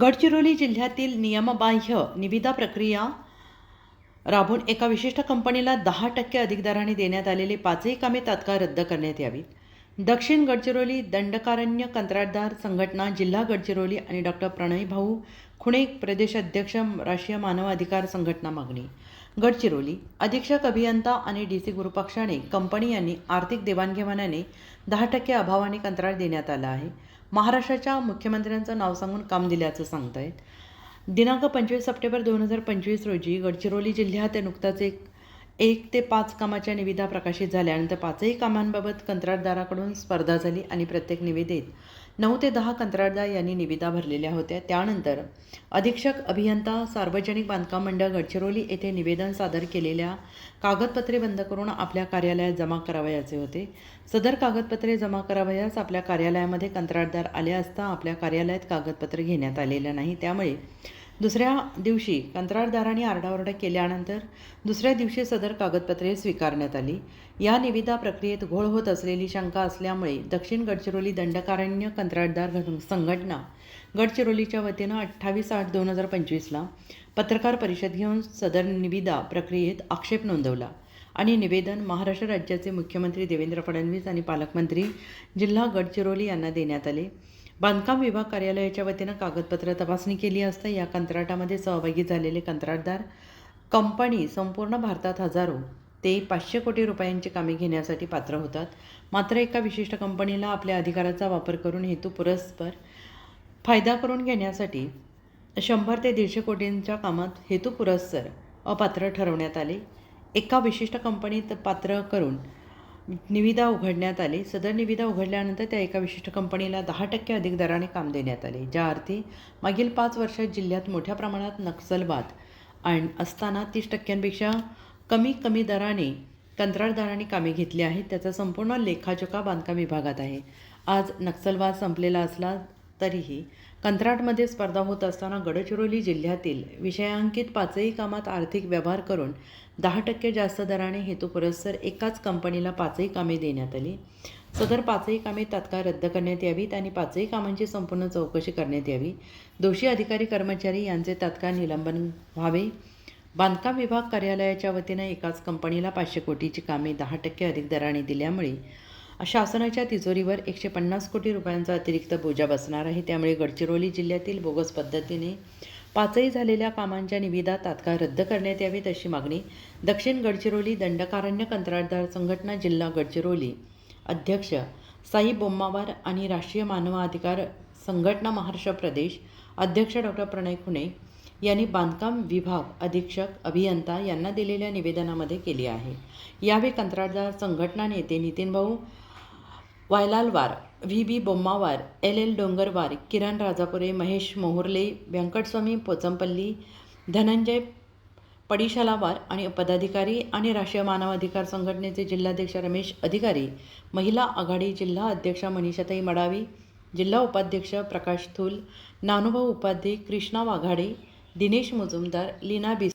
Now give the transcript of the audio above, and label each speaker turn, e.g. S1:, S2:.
S1: गडचिरोली जिल्ह्यातील नियमबाह्य निविदा प्रक्रिया राबून एका विशिष्ट कंपनीला दहा टक्के अधिक दराने देण्यात आलेली पाचही कामे तात्काळ रद्द करण्यात यावीत. दक्षिण गडचिरोली दंडकारण्य कंत्राटदार संघटना जिल्हा गडचिरोली आणि डॉक्टर प्रणय भाऊ खुणे प्रदेश अध्यक्ष राष्ट्रीय मानवाधिकार संघटना मागणी. गडचिरोली अधीक्षक अभियंता आणि डी सी गुरुपक्षाने कंपनी यांनी आर्थिक देवाणघेवाणाने दहा टक्के अभावाने कंत्राट देण्यात आला आहे. महाराष्ट्राच्या मुख्यमंत्र्यांचं नाव सांगून काम दिल्याचं सांगतायत. दिनांक पंचवीस सप्टेंबर दोन हजार पंचवीस रोजी गडचिरोली जिल्ह्यात नुकताच एक एक ते पाच कामाच्या निविदा प्रकाशित झाल्यानंतर पाचही कामांबाबत कंत्राटदाराकडून स्पर्धा झाली आणि प्रत्येक निविदेत नऊ ते दहा कंत्राटदार यांनी निविदा भरलेल्या होत्या. त्यानंतर अधीक्षक अभियंता सार्वजनिक बांधकाम मंडळ गडचिरोली येथे निवेदन सादर केलेल्या कागदपत्रे बंद करून आपल्या कार्यालयात जमा करावयाचे होते. सदर कागदपत्रे जमा करावयास आपल्या कार्यालयामध्ये कंत्राटदार आले असता आपल्या कार्यालयात कागदपत्रे घेण्यात आलेलं नाही. त्यामुळे दुसऱ्या दिवशी कंत्राटदारांनी आरडाओरडा केल्यानंतर दुसऱ्या दिवशी सदर कागदपत्रे स्वीकारण्यात आली. या निविदा प्रक्रियेत घोळ होत असलेली शंका असल्यामुळे दक्षिण गडचिरोली दंडकारण्य कंत्राटदार संघटना गडचिरोलीच्या वतीनं अठ्ठावीस आठ दोन हजार पंचवीसला पत्रकार परिषद घेऊन सदर निविदा प्रक्रियेत आक्षेप नोंदवला आणि निवेदन महाराष्ट्र राज्याचे मुख्यमंत्री देवेंद्र फडणवीस आणि पालकमंत्री जिल्हा गडचिरोली यांना देण्यात आले. बांधकाम विभाग कार्यालयाच्या वतीनं कागदपत्र तपासणी केली असता या कंत्राटामध्ये सहभागी झालेले कंत्राटदार कंपनी संपूर्ण भारतात हजारो ते पाचशे कोटी रुपयांची कामे घेण्यासाठी पात्र होतात. मात्र एका विशिष्ट कंपनीला आपल्या अधिकाराचा वापर करून हेतू पुरस्पर फायदा करून घेण्यासाठी शंभर ते दीडशे कोटींच्या कामात हेतू पुरस्सर अपात्र ठरवण्यात आले. एका विशिष्ट कंपनीत पात्र करून निविदा उघडण्यात आली. सदर निविदा उघडल्यानंतर त्या एका विशिष्ट कंपनीला दहा टक्के अधिक दराने काम देण्यात आले ज्या अर्थी मागील पाच वर्षात जिल्ह्यात मोठ्या प्रमाणात नक्षलवाद आणि असताना तीस टक्क्यांपेक्षा कमी कमी दराने कंत्राटदारांनी कामे घेतली आहेत. त्याचा संपूर्ण लेखाजोखा बांधकाम विभागात आहे. आज नक्षलवाद संपलेला असला तरीही कंत्राटमध्ये स्पर्धा होत असताना गडचिरोली जिल्ह्यातील विषयांकित पाचही कामात आर्थिक व्यवहार करून दहा टक्के जास्त दराने हेतुपुरस्सर एकाच कंपनीला पाचही कामे देण्यात आली. सदर पाचही कामे तात्काळ रद्द करण्यात यावीत आणि पाचही कामांची संपूर्ण चौकशी करण्यात यावी. दोषी अधिकारी कर्मचारी यांचे तात्काळ निलंबन व्हावे. बांधकाम विभाग कार्यालयाच्या वतीनं एकाच कंपनीला पाचशे कोटीची कामे दहा टक्के अधिक दराने दिल्यामुळे शासनाच्या तिजोरीवर एकशे पन्नास कोटी रुपयांचा अतिरिक्त बोजा बसणार आहे. त्यामुळे गडचिरोली जिल्ह्यातील बोगस पद्धतीने पाचही झालेल्या कामांच्या निविदा तात्काळ रद्द करण्यात यावीत अशी मागणी दक्षिण गडचिरोली दंडकारण्य कंत्राटदार संघटना जिल्हा गडचिरोली अध्यक्ष साई बोम्मावार आणि राष्ट्रीय मानवाधिकार संघटना महाराष्ट्र प्रदेश अध्यक्ष डॉक्टर प्रणय खुणे यांनी बांधकाम विभाग अधीक्षक अभियंता यांना दिलेल्या निवेदनामध्ये केली आहे. यावेळी कंत्राटदार संघटना नेते Nitin Bhau Vaylalwar V B Bommawar L L Dongarwar Kiran Rajapure Mahesh Mohurle Venkataswamy Pochampalli Dhananjay Padishalawar आणि पदाधिकारी आणि राष्ट्रीय मानवाधिकार संघटनेचे जिल्हाध्यक्ष रमेश अधिकारी महिला आघाडी जिल्हा अध्यक्षा मनीषाताई मडावी जिल्हा उपाध्यक्ष प्रकाश थूल नानुभाऊ उपाध्ये कृष्णा वाघाडे दिनेश मुजुमदार लीना बिस